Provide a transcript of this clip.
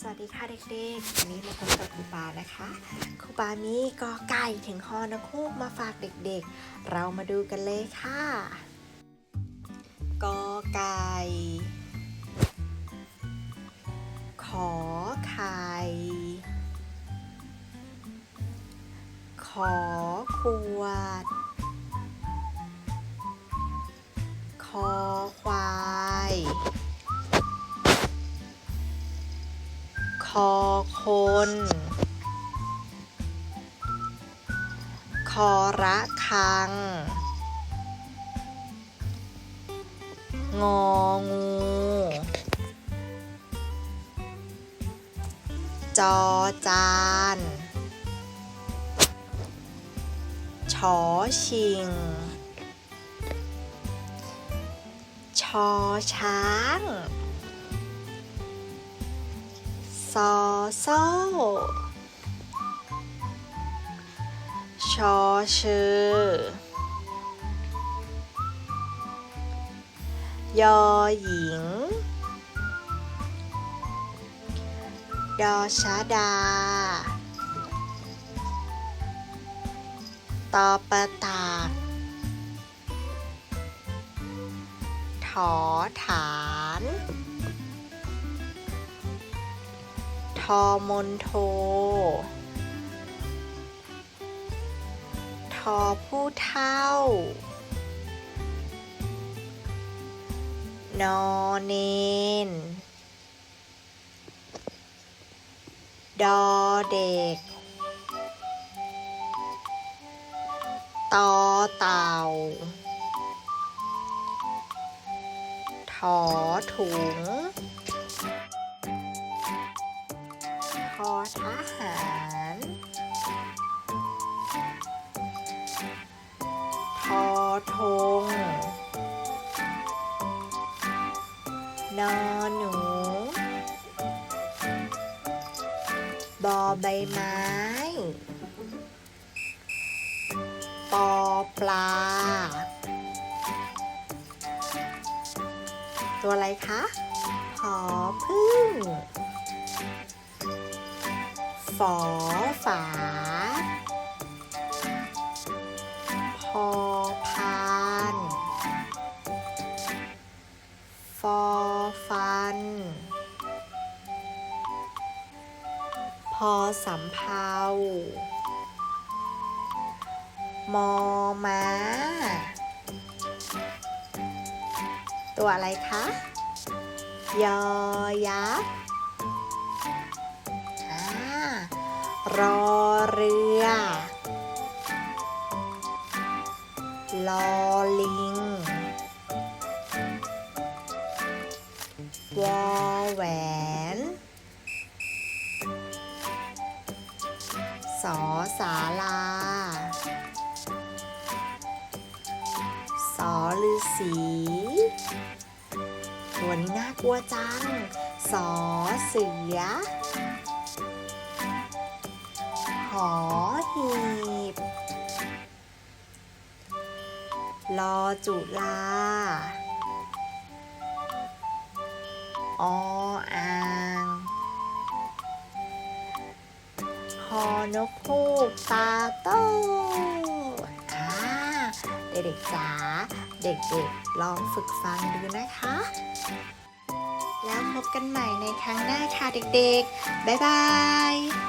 สวัสดีค่ะเด็กๆวันนี้มาพบกับครูปานะคะครูปามีกอไก่ถึงฮอนกคูกมาฝากเด็กๆ เรามาดูกันเลยค่ะกอไก่ขอไข่ขอขวด อคนคอระคัง งองู จอจานชอชิง ชอช้าง ซอโซชอชือยอหญิง ดอชาดา ตอประตากถอฐาน ทอมนโท ทอผู้เท่า นอเนน ดอเด็ก ตอเต่า ถอถุง อทหารทอทงนอหนูบอใบไม้ปอปลา ตัวอะไรคะพอพึ่ง ฝอฝา พอพานฟอฟัน พอสำเภามอม้า ตัวอะไรคะ ยอยักษ์ รอเรือ ลอลิง วอแหวน สอสาลา สอฤาษีตัวนี้น่ากลัวจัง สอเสือ ลอจุลาออ่างฮอนกฮูกตาโตอ่าเด็กๆจ๋าเด็กๆลองฝึกฟังดูนะคะ แล้วพบกันใหม่ในครั้งหน้าค่ะเด็กๆ บ๊ายบาย